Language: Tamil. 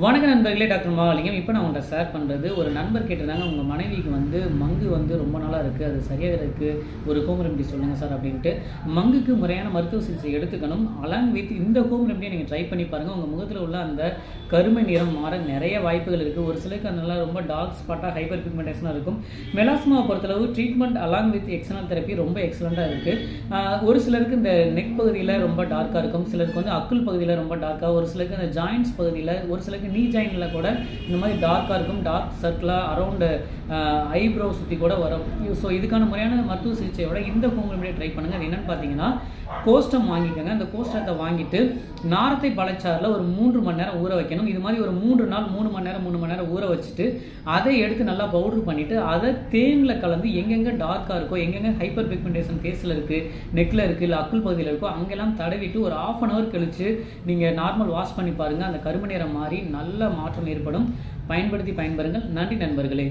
வணக்க நண்பர்களே டாக்டர் மகாலிங்கம் இப்போ நான் உங்கள்கிட்ட ஷேர் பண்ணுறது ஒரு நண்பர் கேட்டிருந்தாங்க உங்கள் மனைவிக்கு வந்து மங்கு வந்து ரொம்ப நாளாக இருக்குது அது சரியாக இருக்குது ஒரு ஹோம் ரெமெடி சொல்லுங்கள் சார் அப்படின்ட்டு. மங்குக்கு முறையான மருத்துவ சிகிச்சை எடுத்துக்கணும். அலாங் வித் இந்த ஹோம் ரெமெடியை நீங்கள் ட்ரை பண்ணி பாருங்கள் உங்கள் முகத்தில் உள்ள அந்த கருமை நிறம் மாற நிறைய வாய்ப்புகள் இருக்குது ஒரு சிலருக்கு அதனால ரொம்ப டார்க் ஸ்பாட்டாக ஹைப்பர் பிக்மெண்டேஷனாக இருக்கும். மெலாஸ்மாவை பொறுத்தளவு ட்ரீட்மெண்ட் அலாங் வித் எக்ஸனல் தெரப்பி ரொம்ப எக்ஸலண்ட்டாக இருக்குது ஒரு சிலருக்கு இந்த நெக் பகுதியில் ரொம்ப டார்க்காக இருக்கும். சிலருக்கு வந்து அக்குள் பகுதியில் ரொம்ப டார்க்காக ஒரு சிலருக்கு அந்த ஜாயின்ஸ் பகுதியில் ஒரு சிலருக்கு நீ ஜாயினில் கூட இந்த மாதிரி டார்க்காக இருக்கும். டார்க் சர்க்கிளாக அரௌண்டு ஐப்ரோ சுற்றி கூட வரும். ஸோ இதுக்கான முறையான மருத்துவ சிகிச்சையோட இந்த ஹோம் ரெமெடியை ட்ரை பண்ணுங்கள் அது என்னென்னு பார்த்தீங்கன்னா கோஸ்டம் வாங்கிக்கோங்க. அந்த கோஸ்டத்தை வாங்கிட்டு நாரத்தை பழச்சாறில் ஒரு மூன்று மணி நேரம் ஊற வைக்கணும். இது மாதிரி ஒரு மூன்று நாள் மூணு மணி நேரம் மூணு மணி நேரம் ஊற வச்சுட்டு அதை எடுத்து நல்லா பவுடர் பண்ணிவிட்டு அதை தேனில் கலந்து எங்கெங்கே டார்க்காக இருக்கோ எங்கெங்கே ஹைப்பர் பிக்மெண்டேஷன் ஃபேஸில் இருக்குது நெக்கில் இருக்குது இல்லை அக்குள் பகுதியில் இருக்கோ அங்கெல்லாம் தடவிட்டு ஒரு ஆஃப் அன் ஹவர் கழித்து நீங்கள் நார்மல் வாஷ் பண்ணி பாருங்கள் அந்த கரும நேரம் மாறி நல்ல மாற்றம் ஏற்படும். பயன்படுத்தி பயன்பெறுங்கள். நன்றி நண்பர்களே.